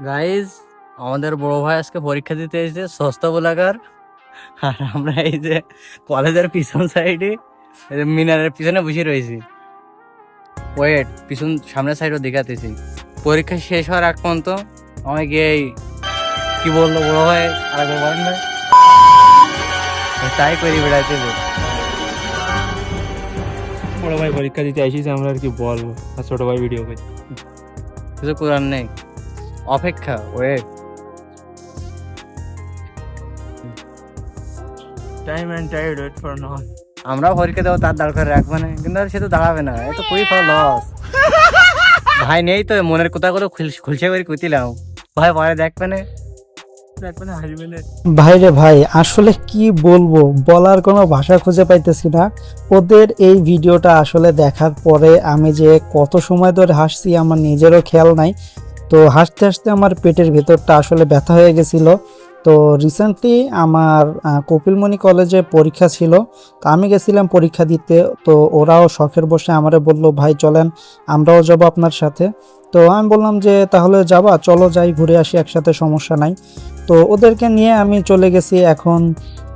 Guys আমাদের বড় ভাই আজকে পরীক্ষা দিতে এসেছে সস্তা বলাকার আর আমরা এই যে কলেজের পিছন সাইডে মিনারের পিছনে বসে রয়েছি। ওয়েট পিছন সামনের সাইডও দেখাতেছি। পরীক্ষা শেষ হওয়ার আগ পর্যন্ত আমাকে এই কি বলল বড় ভাই? আরেকবার বলেন না। তাই করি বেড়াইতে বড় ভাই পরীক্ষা দিতে আসিস আমরা আর কি বলব। আর ছোট ভাই ভিডিও করি কিছু করার নেই। অপেক্ষা wait time and tide wait for not আমরাও পরীক্ষা দেবো তার দাঁড় করে রাখব না। কিন্তু সে তো দাঁড়াবে না এ তো খুবই ভালো লস ভাই নেই তো মনের কথাগুলো খুল- খুলছে করে কুতিলাম। ভাই পরে দেখবে না? দেখবে না হাসবে না। ভাইরে ভাই আসলে কি বলব? বলার কোনো ভাষা খুঁজে পাইতেছি না। ওদের এই ভিডিওটা আসলে দেখার পরে আমি যে কত সময় ধরে হাসছি আমার নিজেরও খেয়াল নাই। তো হাসতে হাসতে আমার পেটের ভেতরটা আসলে ব্যথা হয়ে গেছিল। তো রিসেন্টলি আমার কপিলমণি কলেজে পরীক্ষা ছিল। তো আমি গেছিলাম পরীক্ষা দিতে। তো ওরাও শখের বসে আমারে বলল, ভাই, চলেন, আমরাও যাব আপনার সাথে। তো আমি বললাম যে, তাহলে যাবা, চলো যাই, ঘুরে আসি, একসাথে সমস্যা নাই। তো ওদেরকে নিয়ে আমি চলে গেছি। এখন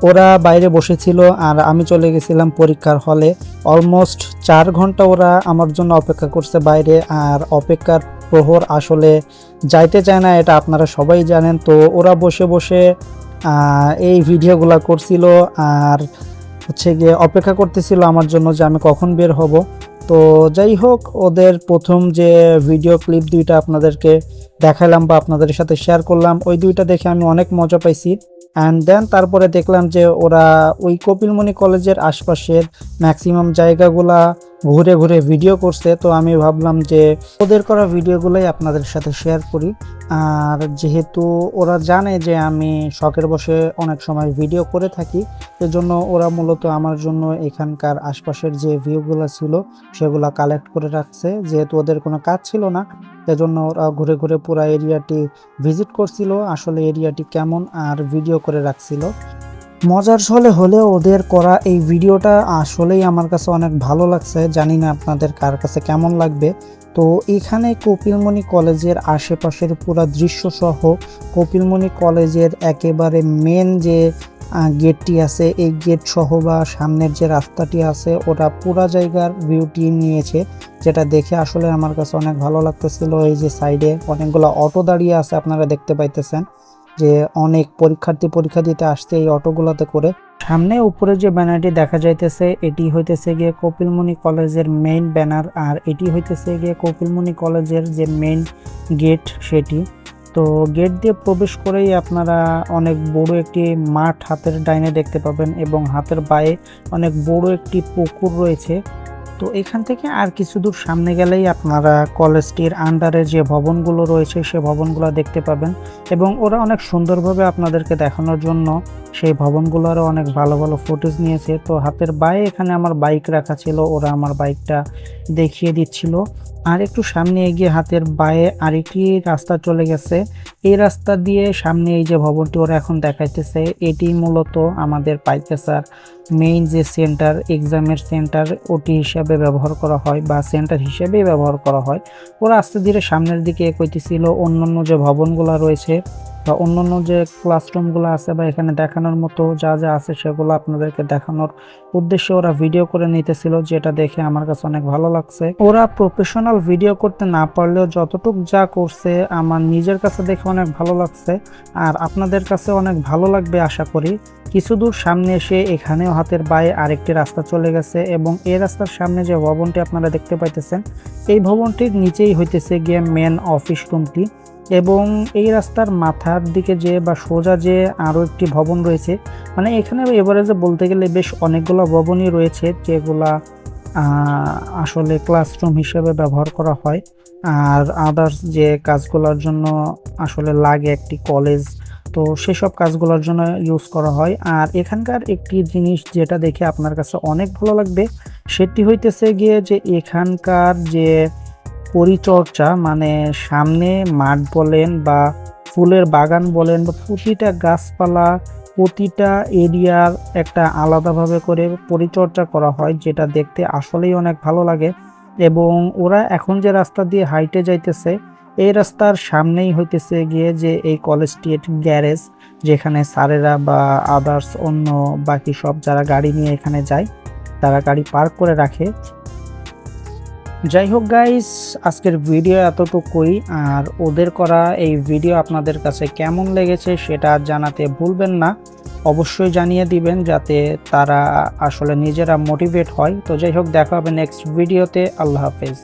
ওরা বাইরে বসেছিল আর আমি চলে গেছিলাম পরীক্ষার হলে। অলমোস্ট চার ঘণ্টা ওরা আমার জন্য অপেক্ষা করছে বাইরে আর অপেক্ষার প্রহর আসলে যাইতে চায় না, এটা আপনারা সবাই জানেন। তো ওরা বসে বসে এই ভিডিওগুলা করছিল আর হচ্ছে গিয়ে অপেক্ষা করতেছিল আমার জন্য যে আমি কখন বের হব। তো যাই হোক, ওদের প্রথম যে ভিডিও ক্লিপ দুইটা আপনাদেরকে দেখালাম বা আপনাদের সাথে শেয়ার করলাম, ওই দুইটা দেখে আমি অনেক মজা পাইছি। অ্যান্ড দেন তারপরে দেখলাম যে ওরা ওই কপিলমণি কলেজের আশপাশের ম্যাক্সিমাম জায়গাগুলা ঘুরে ঘুরে ভিডিও করছে, তো আমি ভাবলাম যে ওদের করা ভিডিওগুলোই আপনাদের সাথে শেয়ার করি। আর যেহেতু ওরা জানে যে আমি শখের বসে অনেক সময় ভিডিও করে থাকি, এজন্য ওরা মূলত আমার জন্য এখানকার আশপাশের যে ভিউগুলো ছিল, সেগুলা কালেক্ট করে রাখছে। যেহেতু ওদের কোনো কাজ ছিল না, এজন্য ওরা ঘুরে ঘুরে পুরো এরিয়াটি ভিজিট করছিল, আসলে এরিয়াটি কেমন আর ভিডিও করে রাখছিল। মজার ছলে হলেও ওদের করা এই ভিডিওটা আসলেই আমার কাছে অনেক ভালো লাগছে। জানি না আপনাদের কার কাছে কেমন লাগবে। তো এখানে কপিলমণি কলেজের আশেপাশের পুরো দৃশ্য সহ কপিলমণি কলেজের একেবারে মেন যে গেটটি আছে, এই গেট সহ বা সামনের যে রাস্তাটি আছে, ওটা পুরা জায়গার ভিউটি নিয়েছে, যেটা দেখে আসলে আমার কাছে অনেক ভালো লাগতেছিল। এই যে সাইডে অনেকগুলো অটো দাঁড়িয়ে আছে, আপনারা দেখতে পাইতেছেন। যে অনেক পরীক্ষার্থী পরীক্ষা দিতে আসছে এই অটোগুলোতে করে। সামনে উপরে যে ব্যানারটি দেখা যাইতেছে, এটি হইতেছে গিয়ে কপিলমণি কলেজের মেইন ব্যানার আর এটি হইতেছে গিয়ে কপিলমণি কলেজের যে মেইন গেট সেটি। তো গেট দিয়ে প্রবেশ করেই আপনারা অনেক বড় একটি মাঠ হাতের ডাইনে দেখতে পাবেন এবং হাতের বায়ে অনেক বড় একটি পুকুর রয়েছে। তো এখান থেকে আর কিছু দূর সামনে গেলেই আপনারা কলেজটির আন্ডারে যে ভবনগুলো রয়েছে, সে ভবনগুলো দেখতে পাবেন এবং ওরা অনেক সুন্দরভাবে আপনাদেরকে দেখানোর জন্য সেই ভবনগুলোরও অনেক ভালো ভালো ফুটেজ নিয়েছে। তো হাতের বায়ে এখানে আমার বাইক রাখা ছিল, ওরা আমার বাইকটা দেখিয়ে দিচ্ছিল। আর একটু সামনে এগিয়ে হাতের বায়ে আরেকটি রাস্তা চলে গেছে। এই রাস্তা দিয়ে সামনে এই যে ভবনটি ওরা এখন দেখাইতেছে, এটি মূলত আমাদের পাইকেসার মেইন যে সেন্টার এক্সামের সেন্টার ওটি হিসাবে ব্যবহার করা হয় বা সেন্টার হিসেবেই ব্যবহার করা হয়। ওরা আস্তে ধীরে সামনের দিকে এগোইতেছিল। অন্যান্য যে ভবনগুলো রয়েছে বা অন্যান্য যে ক্লাসরুমগুলো আছে বা এখানে দেখানোর মতো যা যা আছে সেগুলো আপনাদেরকে দেখানোর উদ্দেশ্যে ওরা ভিডিও করে নিতেছিল, যেটা দেখে আমার কাছে অনেক ভালো লাগছে। ওরা প্রফেশনাল ভিডিও করতে না পারলেও যতটুক যা করছে, আমার নিজের কাছে দেখে অনেক ভালো লাগছে, আর আপনাদের কাছে অনেক ভালো লাগবে আশা করি। কিছু দূর সামনে এসে এখানেও হাতের বায়ে আরেকটি রাস্তা চলে গেছে এবং এই রাস্তার সামনে যে ভবনটি আপনারা দেখতে পাইতেছেন, এই ভবনটির নিচেই হইতেছে গিয়ে মেন অফিস রুমটি এবং এই রাস্তার মাথার দিকে যে বা সোজা যে আরও একটি ভবন রয়েছে মানে এখানে এভারেজে বলতে গেলে বেশ অনেকগুলো ভবনই রয়েছে যেগুলা আসলে ক্লাসরুম হিসেবে ব্যবহার করা হয়। আর আদার্স যে কাজগুলোর জন্য আসলে লাগে একটি কলেজ তো সেসব কাজগুলোর জন্য ইউজ করা হয়। আর এখানকার একটি জিনিস যেটা দেখে আপনার কাছে অনেক ভালো লাগবে, সেটি হইতেছে গিয়ে যে এখানকার যে পরিচর্যা মানে সামনে মাঠ বলেন বা ফুলের বাগান বলেন বা প্রতিটা গাছপালা, প্রতিটা এরিয়ার একটা আলাদাভাবে করে পরিচর্যা করা হয়, যেটা দেখতে আসলেই অনেক ভালো লাগে। এবং ওরা এখন যে রাস্তা দিয়ে হাইটে যাইতেছে, এই রাস্তার সামনেই হইতেছে গিয়ে যে এই কলেজটি গ্যারেজ, যেখানে স্যারেরা বা আদার্স অন্য বাকি সব যারা গাড়ি নিয়ে এখানে যায়, তারা গাড়ি পার্ক করে রাখে। যাই হোক গাইস আজকের ভিডিও এতটুকুই আর ওদের করা এই ভিডিও আপনাদের কাছে কেমন লেগেছে সেটা জানাতে ভুলবেন না। অবশ্যই জানিয়ে দিবেন যাতে তারা আসলে নিজেরা মোটিভেট হয়। তো যাই হোক দেখা হবে নেক্সট ভিডিওতে আল্লাহ হাফেজ।